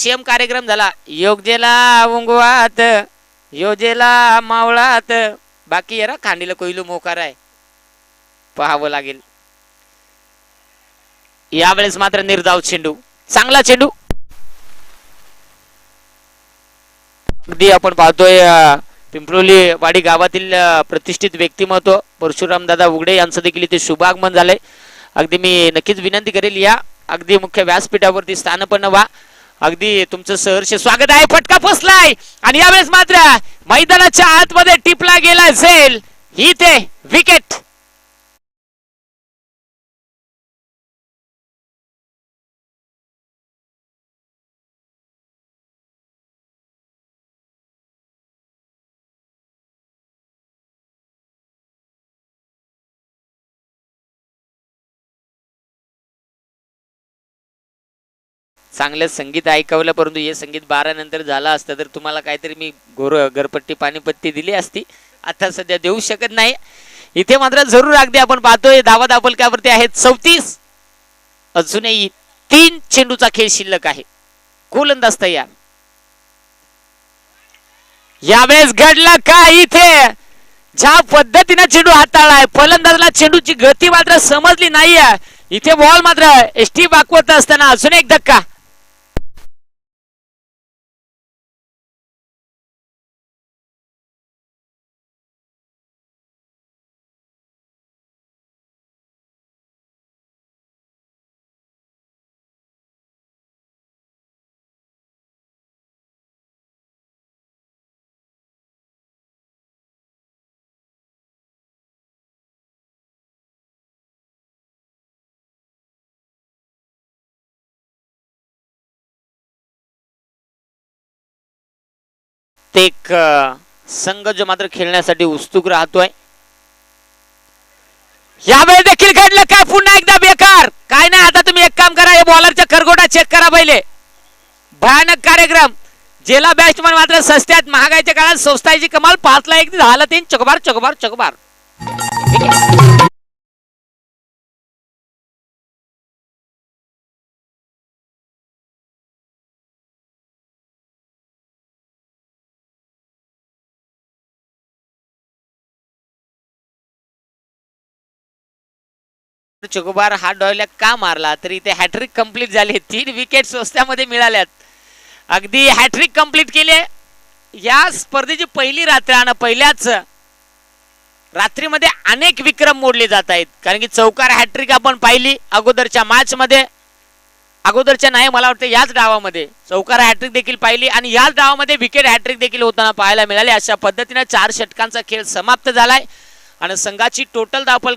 Same कार्यक्रम झाला. योगजेला उंगवात योजेला मावळात. बाकी येरा खांडीला कोयलू मोकार आहे. पाहावं लागेल. यावेळेस मात्र निर्धाव चेंडू. चांगला चेंडू. अगदी आपण पाहतोय पिंपरोली वाडी गावातील प्रतिष्ठित व्यक्तिमत्व. परशुराम दादा उघडे यांचं देखील इथे शुभागमन झालंय. अगदी मी नक्कीच विनंती करेल या अगदी मुख्य व्यासपीठावरती स्थानपन्न व्हा. अगदी तुमचं सहर्ष स्वागत आहे. फटका फसलाय. आणि यावेळेस मात्र मैदानाच्या आतमध्ये टिपला गेला असेल ही ते विकेट चांगलं संगीत ऐकवलं परंतु हे संगीत बारा नंतर झालं असतं तर तुम्हाला काहीतरी मी गोर घरपट्टी पाणीपट्टी दिली असती. आता सध्या देऊ शकत नाही. इथे मात्र जरूर अगदी आपण पाहतोय धावा दापलक्यावरती आहेत चौतीस. अजूनही तीन चेंडूचा खेळ शिल्लक आहे. गोलंदाज तयार. यावेळेस घडलं का इथे? ज्या पद्धतीने चेंडू हाताळलाय फलंदाजला चेंडूची गती मात्र समजली नाहीये. इथे बॉल मात्र एसटी बाकवत असताना अजून एक धक्का. प्रत्येक एक संघ जो मात्र खेळण्यासाठी उत्सुक राहतोय. यावेळी देखील घडलं काय पुन्हा एकदा बेकार? काय नाही आता तुम्ही एक काम करा या बॉलरच्या खरगोटा चेक करा पहिले. भयानक कार्यक्रम. जेला बॅट्समन मात्र सस्त्यात महागाईच्या काळात स्वस्ताची कमाल पाचला एक झालं तीन चकबार चकबार चकबार. चोकोबार हा डॉयला का मारला? तर इथे हॅट्रिक कंप्लीट झाली. तीन विकेट स्वस्त्यामध्ये मिळाल्यात. अगदी हॅट्रिक कंप्लीट केले. या स्पर्धेची पहिली रात्र आणि पहिल्याच रात्रीमध्ये अनेक विक्रम मोडले जात आहेत. कारण की चौकार हॅट्रिक आपण पाहिली अगोदरच्या मॅचमध्ये अगोदरच्या नाही मला वाटतं याच डावामध्ये. चौकार हॅट्रिक देखील पाहिली आणि याच डावामध्ये विकेट हॅट्रिक देखील होताना पाहायला मिळाले. अशा पद्धतीने चार षटकांचा खेळ समाप्त झालाय. आणि संघाची टोटल धावपल